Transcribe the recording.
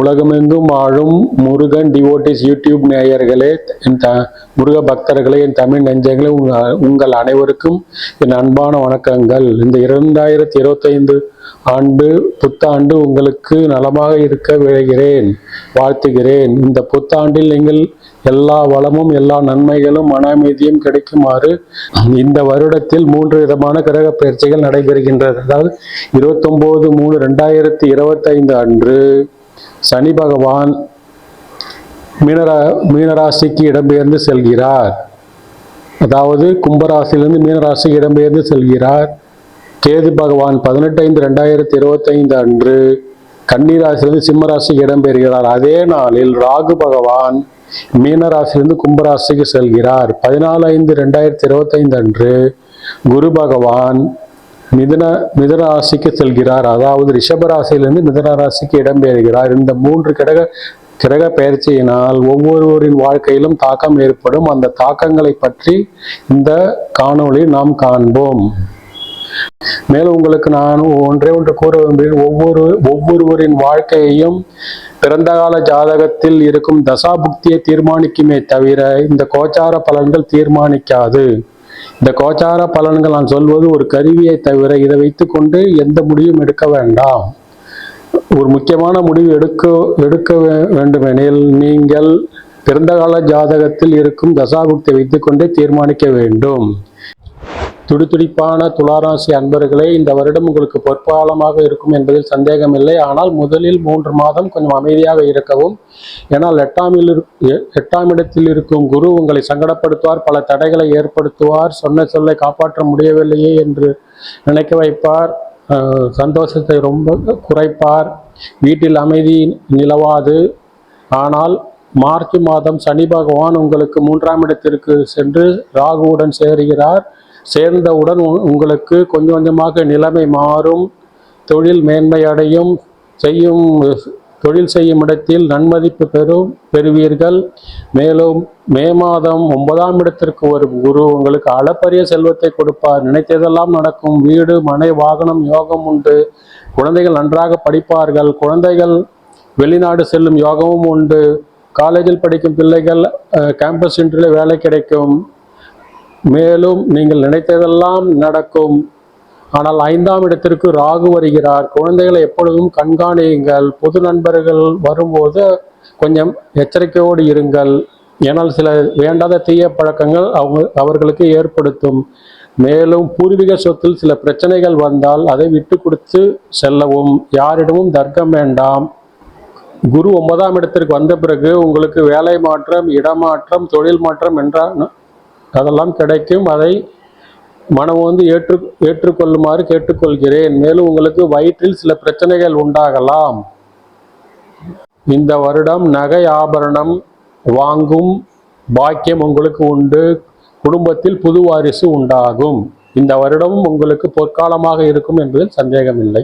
உலகமெங்கும் ஆழும் Murugan devotees YouTube நேயர்களே என் த முருக பக்தர்களே என் தமிழ் நெஞ்சங்களே உங்கள் உங்கள் அனைவருக்கும் என் அன்பான வணக்கங்கள். இந்த இரண்டாயிரத்தி இருபத்தைந்து ஆண்டு புத்தாண்டு உங்களுக்கு நலமாக இருக்க விழைகிறேன் வாழ்த்துகிறேன். இந்த புத்தாண்டில் நீங்கள் எல்லா வளமும் எல்லா நன்மைகளும் மன அமைதியும் கிடைக்குமாறு இந்த வருடத்தில் மூன்று விதமான கிரக பயிற்சிகள் நடைபெறுகின்றது. அதாவது இருபத்தொம்போது மூணு ரெண்டாயிரத்தி இருபத்தைந்து அன்று சனி பகவான் மீனரா மீனராசிக்கு இடம்பெயர்ந்து செல்கிறார். அதாவது கும்பராசிலிருந்து மீனராசிக்கு இடம்பெயர்ந்து செல்கிறார். கேது பகவான் பதினெட்டு ஐந்து ரெண்டாயிரத்தி இருபத்தைந்து அன்று கன்னிராசிலிருந்து சிம்மராசிக்கு இடம்பெறுகிறார் அதே நாளில் ராகு பகவான் மீனராசிலிருந்து கும்பராசிக்கு செல்கிறார். பதினாலு ஐந்து ரெண்டாயிரத்தி இருபத்தைந்து அன்று குரு பகவான் மிதுன மிதுன ராசிக்கு செல்கிறார். அதாவது ரிஷபராசியிலிருந்து மிதனராசிக்கு ராசிக்கு இடம்பெறுகிறார் இந்த மூன்று கிரக கிரக பயிற்சியினால் ஒவ்வொருவரின் வாழ்க்கையிலும் தாக்கம் ஏற்படும். அந்த தாக்கங்களை பற்றி இந்த காணொளி நாம் காண்போம். மேலும் உங்களுக்கு நான் ஒன்றே ஒன்று கூற விரும்புகிறேன். ஒவ்வொரு ஒவ்வொருவரின் வாழ்க்கையையும் பிறந்த கால ஜாதகத்தில் இருக்கும் தசாபுக்தியை தீர்மானிக்குமே தவிர இந்த கோச்சார பலன்கள் தீர்மானிக்காது. இந்த கோச்சார பலன்கள் நான் சொல்வது ஒரு கருவியை தவிர இதை வைத்துக்கொண்டு எந்த முடிவும் எடுக்க வேண்டாம். ஒரு முக்கியமான முடிவு எடுக்க எடுக்க வேண்டுமெனில் நீங்கள் பிறந்த கால ஜாதகத்தில் இருக்கும் தசாபுக்தியை வைத்துக்கொண்டே தீர்மானிக்க வேண்டும். துடிதுடிப்பான துளாராசி அன்பர்களே இந்த வருடம் உங்களுக்கு பொற்பாலமாக இருக்கும் என்பதில் சந்தேகமில்லை. ஆனால் முதலில் மூன்று மாதம் கொஞ்சம் அமைதியாக இருக்கவும் ஏன்னால் எட்டாமில் எ- எட்டாம் இடத்தில் இருக்கும் குரு உங்களை சங்கடப்படுத்துவார் பல தடைகளை ஏற்படுத்துவார் சொன்ன சொல்லை காப்பாற்ற முடியவில்லையே என்று நினைக்க வைப்பார் சந்தோஷத்தை ரொம்ப குறைப்பார். வீட்டில் அமைதி நிலவாது. ஆனால் மார்ச் மாதம் சனி பகவான் உங்களுக்கு மூன்றாம் இடத்திற்கு சென்று ராகுவுடன் சேருகிறார். சேர்ந்தவுடன் உ- உங்களுக்கு கொஞ்சம் கொஞ்சமாக நிலைமை மாறும். தொழில் மேன்மை அடையும். செய்யும் தொழில் செய்யும் இடத்தில் நன்மதிப்பு பெறும் பெறுவீர்கள். மேலும் மே மாதம் ஒன்பதாம் இடத்திற்கு வரும் குரு உங்களுக்கு அளப்பரிய செல்வத்தை கொடுப்பார். நினைத்ததெல்லாம் நடக்கும். வீடு மனை வாகனம் யோகம் உண்டு. குழந்தைகள் நன்றாக படிப்பார்கள். குழந்தைகள் வெளிநாடு செல்லும் யோகமும் உண்டு. காலேஜில் படிக்கும் பிள்ளைகள் கேம்பஸ் இன்றில் வேலை கிடைக்கும். மேலும் நீங்கள் நினைத்ததெல்லாம் நடக்கும். ஆனால் ஐந்தாம் இடத்திற்கு ராகு வருகிறார். குழந்தைகளை எப்பொழுதும் கண்காணியுங்கள். புது நண்பர்கள் வரும்போது கொஞ்சம் எச்சரிக்கையோடு இருங்கள். ஏனால் சில வேண்டாத தீய பழக்கங்கள் அவங்க அவர்களுக்கு ஏற்படுத்தும். மேலும் பூர்வீக சொத்தில் சில பிரச்சனைகள் வந்தால் அதை விட்டு கொடுத்து செல்லவும். யாரிடமும் தர்க்கம் வேண்டாம். குரு ஒன்பதாம் இடத்திற்கு வந்த பிறகு உங்களுக்கு வேலை மாற்றம் இடமாற்றம் தொழில் மாற்றம் என்ற அதெல்லாம் கிடைக்கும். அதை மனம் வந்து ஏற்று ஏற்றுக்கொள்ளுமாறு கேட்டுக்கொள்கிறேன். மேலும் உங்களுக்கு வயிற்றில் சில பிரச்சனைகள் உண்டாகலாம். இந்த வருடம் நகை ஆபரணம் வாங்கும் பாக்கியம் உங்களுக்கு உண்டு. குடும்பத்தில் புது வாரிசு உண்டாகும். இந்த வருடமும் உங்களுக்கு பொற்காலமாக இருக்கும் என்பதில் சந்தேகமில்லை.